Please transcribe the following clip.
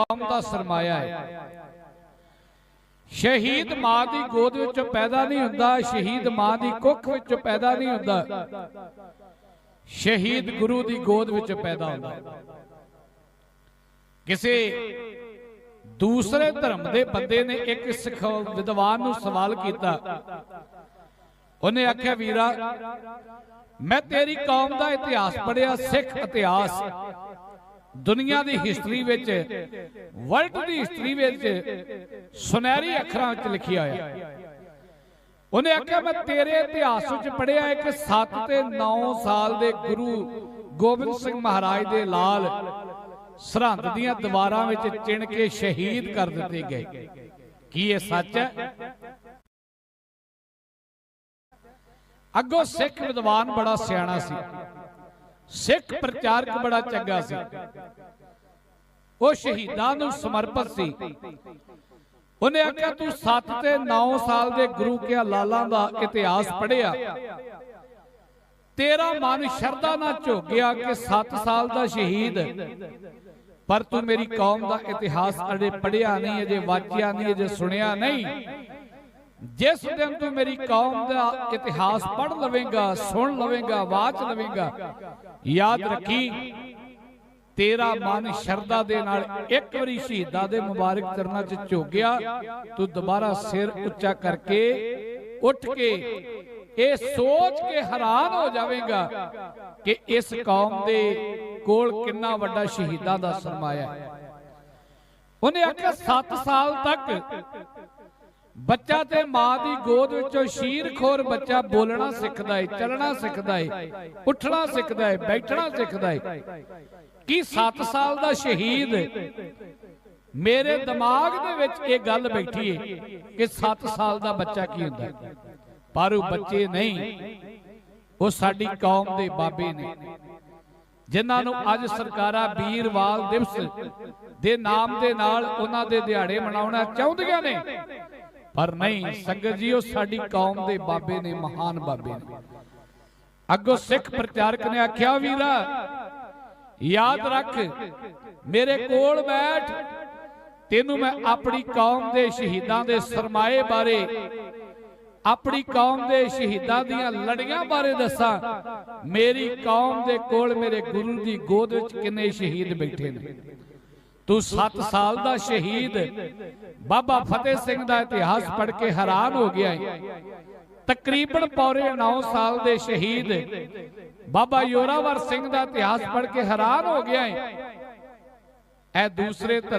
ਕੌਮ ਦਾ ਸਰਮਾਇਆ ਹੈ। ਸ਼ਹੀਦ ਮਾਂ ਦੀ ਗੋਦ ਵਿੱਚੋਂ ਪੈਦਾ ਨਹੀਂ ਹੁੰਦਾ, ਸ਼ਹੀਦ ਮਾਂ ਦੀ ਕੁੱਖ ਵਿੱਚੋਂ ਪੈਦਾ ਨਹੀਂ ਹੁੰਦਾ। ਸ਼ਹੀਦ ਗੁਰੂ ਦੀ ਗੋਦ ਵਿੱਚ ਪੈਦਾ ਹੁੰਦਾ। ਕਿਸੇ ਦੂਸਰੇ ਧਰਮ ਦੇ ਬੰਦੇ ਨੇ ਇੱਕ ਸਿੱਖ ਵਿਦਵਾਨ ਨੂੰ ਸਵਾਲ ਕੀਤਾ। ਉਹਨੇ ਆਖਿਆ, ਵੀਰਾ, ਮੈਂ ਤੇਰੀ ਕੌਮ ਦਾ ਇਤਿਹਾਸ ਪੜਿਆ ਸਿੱਖ ਇਤਿਹਾਸ। ਦੁਨੀਆ ਦੀ ਹਿਸਟਰੀ ਵਿੱਚ, ਵਰਲਡ ਦੀ ਹਿਸਟਰੀ ਵਿੱਚ ਸੁਨਹਿਰੀ ਅੱਖਰਾਂ ਵਿੱਚ ਲਿਖਿਆ ਹੋਇਆ ਉਹਨੇ ਆਖਿਆ, ਮੈਂ ਤੇਰੇ ਇਤਿਹਾਸ ਵਿੱਚ ਪੜਿਆ ਇੱਕ 7 ਤੇ 9 ਸਾਲ ਦੇ ਗੁਰੂ ਗੋਬਿੰਦ ਸਿੰਘ ਮਹਾਰਾਜ ਦੇ ਲਾਲ ਸਰਹੰਦ ਦੀਆਂ ਦੀਵਾਰਾਂ ਵਿੱਚ ਚਿਣ ਕੇ ਸ਼ਹੀਦ ਕਰ ਦਿੱਤੇ ਗਏ। ਕੀ ਇਹ ਸੱਚ ਹੈ? ਅੱਗੋਂ ਸਿੱਖ ਵਿਦਵਾਨ ਬੜਾ ਸਿਆਣਾ ਸੀ। ਸਿੱਖ ਪ੍ਰਚਾਰਕ ਬੜਾ ਚੰਗਾ ਸੀ। ਉਹ ਸ਼ਹੀਦਾਂ ਨੂੰ ਸਮਰਪਿਤ ਸੀ। ਉਹਨੇ ਆਖਿਆ, ਤੂੰ 7 ਤੇ 9 ਸਾਲ ਦੇ ਗੁਰੂ ਕਿਆ ਲਾਲਾਂ ਦਾ ਇਤਿਹਾਸ ਪੜ੍ਹਿਆ? ਤੇਰਾ ਮਨ ਸ਼ਰਧਾ ਨਾਲ ਝੁਕ ਗਿਆ ਕਿ 7 ਸਾਲ ਦਾ ਸ਼ਹੀਦ। ਪਰ ਤੂੰ ਮੇਰੀ ਕੌਮ ਦਾ ਇਤਿਹਾਸ ਅਜੇ ਪੜ੍ਹਿਆ ਨਹੀਂ, ਅਜੇ ਵਾਚਿਆ ਨਹੀਂ, ਅਜੇ ਸੁਣਿਆ ਨਹੀਂ। ਜਿਸ ਦਿਨ ਤੂੰ ਮੇਰੀ ਕੌਮ ਦਾ ਇਤਿਹਾਸ ਪੜ੍ਹ ਲਵੇਂਗਾ, ਸੁਣ ਲਵੇਂਗਾ, ਵਾਚ ਲਵੇਂਗਾ, ਯਾਦ ਰੱਖੀ, ਤੇਰਾ ਮਨ ਸ਼ਰਧਾ ਦੇ ਨਾਲ ਇੱਕ ਵਾਰੀ ਸ਼ਹੀਦਾਂ ਦੇ ਮੁਬਾਰਕ ਚਰਨਾਂ 'ਚ ਝੁਕਿਆ, ਤੂੰ ਦੁਬਾਰਾ ਸਿਰ ਉੱਚਾ ਕਰਕੇ ਉੱਠ ਕੇ ਇਹ ਸੋਚ ਕੇ ਹੈਰਾਨ ਹੋ ਜਾਵੇਂਗਾ ਕਿ ਇਸ ਕੌਮ ਦੇ ਕੋਲ ਕਿੰਨਾ ਵੱਡਾ ਸ਼ਹੀਦਾਂ ਦਾ ਸਰਮਾਇਆ ਹੈ। ਉਹਨੇ ਆਖਿਆ 7 ਸਾਲ ਤੱਕ ਬੱਚਾ ਤੇ ਮਾਂ ਦੀ ਗੋਦ ਵਿੱਚੋਂ ਸ਼ੀਰਖੋਰ ਬੱਚਾ ਬੋਲਣਾ ਸਿੱਖਦਾ ਏ, ਚੱਲਣਾ ਸਿੱਖਦਾ ਏ, ਉੱਠਣਾ ਸਿੱਖਦਾ ਏ, ਬੈਠਣਾ ਸਿੱਖਦਾ ਏ। ਕੀ 7 ਸਾਲ ਦਾ ਸ਼ਹੀਦ ਮੇਰੇ ਦਿਮਾਗ ਦੇ ਵਿੱਚ ਇਹ ਗੱਲ ਬੈਠੀ ਏ ਕਿ 7 ਸਾਲ ਦਾ ਬੱਚਾ ਕੀ ਹੁੰਦਾ? ਪਰ ਉਹ ਬੱਚੇ ਨਹੀਂ, ਉਹ ਸਾਡੀ ਕੌਮ ਦੇ ਬਾਬੇ ਨੇ। ਜਿਨ੍ਹਾਂ ਨੂੰ ਅੱਜ ਸਰਕਾਰਾਂ ਵੀਰਵਾਲ ਦਿਵਸ ਦੇ ਨਾਮ ਦੇ ਨਾਲ ਉਹਨਾਂ ਦੇ ਦਿਹਾੜੇ ਮਨਾਉਣਾ ਚਾਹੁੰਦੀਆਂ ਨੇ ਪਰ ਨਹੀਂ, ਸੰਗਤ ਜੀ, ਉਹ ਸਾਡੀ ਕੌਮ ਦੇ ਬਾਬੇ ਨੇ, ਮਹਾਨ ਬਾਬੇ ਨੇ। ਅੱਗੋਂ ਸਿੱਖ ਪ੍ਰਚਾਰਕ ਨੇ ਆਖਿਆ, ਵੀਰਾ, ਯਾਦ ਰੱਖ, ਮੇਰੇ ਕੋਲ ਬੈਠ, ਤੈਨੂੰ ਮੈਂ ਆਪਣੀ ਕੌਮ ਦੇ ਸ਼ਹੀਦਾਂ ਦੇ ਸਰਮਾਏ ਬਾਰੇ, ਆਪਣੀ ਕੌਮ ਦੇ ਸ਼ਹੀਦਾਂ ਦੀਆਂ ਲੜੀਆਂ ਬਾਰੇ ਦੱਸਾਂ। ਮੇਰੀ ਕੌਮ ਦੇ ਕੋਲ ਮੇਰੇ ਗੁਰੂ ਦੀ ਗੋਦ ਵਿੱਚ ਕਿੰਨੇ ਸ਼ਹੀਦ ਬੈਠੇ ਨੇ। ਤੂੰ 7 ਸਾਲ ਦਾ ਸ਼ਹੀਦ, ਬਾਬਾ ਫਤਿਹ ਸਿੰਘ ਦਾ ਇਤਿਹਾਸ ਪੜ੍ਹ ਕੇ ਹੈਰਾਨ ਹੋ ਗਿਆ ਹੈ ਤਕਰੀਬਨ ਪੌਰੇ 9 ਸਾਲ ਦੇ ਸ਼ਹੀਦ, ਬਾਬਾ ਯੋਰਾਵਰ ਸਿੰਘ ਦਾ ਇਤਿਹਾਸ ਪੜ੍ਹ ਕੇ ਹੈਰਾਨ ਹੋ ਗਿਆ ਹੈ ਇਹ ਦੂਸਰੇ ਧਰ-